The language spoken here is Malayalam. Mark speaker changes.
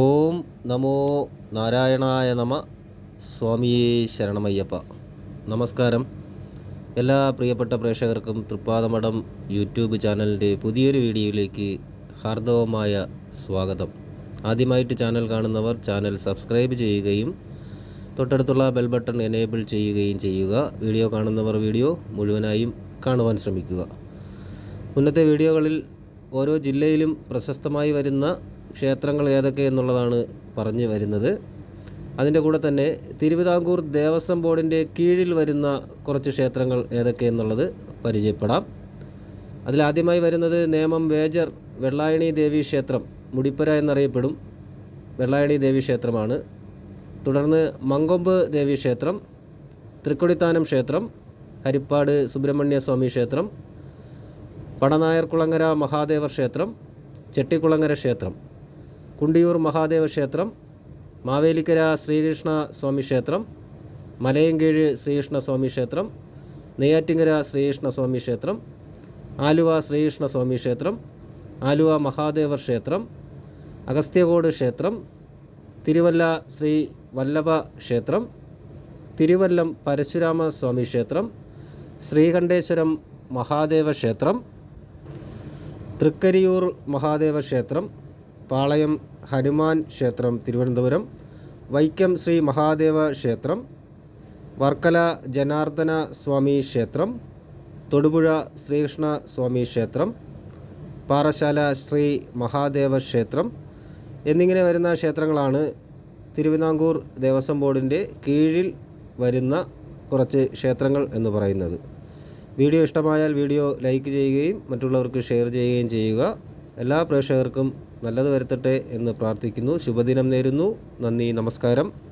Speaker 1: ഓം നമോ നാരായണായ നമ സ്വാമിയെ ശരണമയ്യപ്പ. നമസ്കാരം. എല്ലാ പ്രിയപ്പെട്ട പ്രേക്ഷകർക്കും തൃപ്പാതമഠം യൂട്യൂബ് ചാനലിന്റെ പുതിയൊരു വീഡിയോയിലേക്ക് ഹാർദവമായ സ്വാഗതം. ആദ്യമായിട്ട് ചാനൽ കാണുന്നവർ ചാനൽ സബ്സ്ക്രൈബ് ചെയ്യുകയും തൊട്ടടുത്തുള്ള ബെൽ ബട്ടൺ എനേബിൾ ചെയ്യുകയും ചെയ്യുക. വീഡിയോ കാണുന്നവർ വീഡിയോ മുഴുവനായും കാണുവാൻ ശ്രമിക്കുക. മുന്നത്തെ വീഡിയോകളിൽ ഓരോ ജില്ലയിലും പ്രശസ്തമായി വരുന്ന ക്ഷേത്രങ്ങൾ ഏതൊക്കെ എന്നുള്ളതാണ് പറഞ്ഞു വരുന്നത്. അതിന്റെ കൂടെ തന്നെ തിരുവിതാംകൂർ ദേവസ്വം ബോർഡിന്റെ കീഴിൽ വരുന്ന കുറച്ച് ക്ഷേത്രങ്ങൾ ഏതൊക്കെ എന്നുള്ളത് പരിചയപ്പെടാം. അതിലാദ്യമായി വരുന്നത് നേമം വേജർ വെള്ളായണി ദേവി ക്ഷേത്രം മുടിപ്പുര എന്നറിയപ്പെടും. വെള്ളായണി ദേവി ക്ഷേത്രമാണ്. തുടർന്ന് മങ്കൊമ്പ് ദേവി ക്ഷേത്രം തൃക്കൊടിത്താനം ക്ഷേത്രം ഹരിപ്പാട് സുബ്രഹ്മണ്യ സ്വാമി ക്ഷേത്രം പടനായർകുളങ്ങര മഹാദേവ ക്ഷേത്രം ചെട്ടിക്കുളങ്ങര ക്ഷേത്രം കുണ്ടിയൂർ മഹാദേവ ക്ഷേത്രം മാവേലിക്കര ശ്രീകൃഷ്ണ സ്വാമി ക്ഷേത്രം മലയങ്കീഴ് ശ്രീകൃഷ്ണ സ്വാമി ക്ഷേത്രം നെയ്യാറ്റിങ്ങര ശ്രീകൃഷ്ണ സ്വാമി ക്ഷേത്രം ആലുവ ശ്രീകൃഷ്ണ സ്വാമി ക്ഷേത്രം ആലുവ മഹാദേവ ക്ഷേത്രം അഗസ്ത്യകോട് ക്ഷേത്രം തിരുവല്ല ശ്രീ വല്ലഭ ക്ഷേത്രം തിരുവല്ലം പരശുരാമ സ്വാമി ക്ഷേത്രം ശ്രീകണ്ഠേശ്വരം മഹാദേവ ക്ഷേത്രം തൃക്കരിയൂർ മഹാദേവ ക്ഷേത്രം പാളയം ഹനുമാൻ ക്ഷേത്രം തിരുവനന്തപുരം വൈക്കം ശ്രീ മഹാദേവ ക്ഷേത്രം വർക്കല ജനാർദ്ദന സ്വാമി ക്ഷേത്രം തൊടുപുഴ ശ്രീകൃഷ്ണ സ്വാമി ക്ഷേത്രം പാറശാല ശ്രീ മഹാദേവ ക്ഷേത്രം എന്നിങ്ങനെ വരുന്ന ക്ഷേത്രങ്ങളാണ് തിരുവിതാംകൂർ ദേവസ്വം ബോർഡിന്റെ കീഴിൽ വരുന്ന കുറച്ച് ക്ഷേത്രങ്ങൾ എന്ന് പറയുന്നത്. വീഡിയോ ഇഷ്ടമായാൽ വീഡിയോ ലൈക്ക് ചെയ്യുകയും മറ്റുള്ളവർക്ക് ഷെയർ ചെയ്യുകയും ചെയ്യുക. എല്ലാ പ്രേക്ഷകർക്കും നല്ലത് വരുത്തട്ടെ എന്ന് പ്രാർത്ഥിക്കുന്നു. ശുഭദിനം നേരുന്നു. നന്ദി. നമസ്കാരം.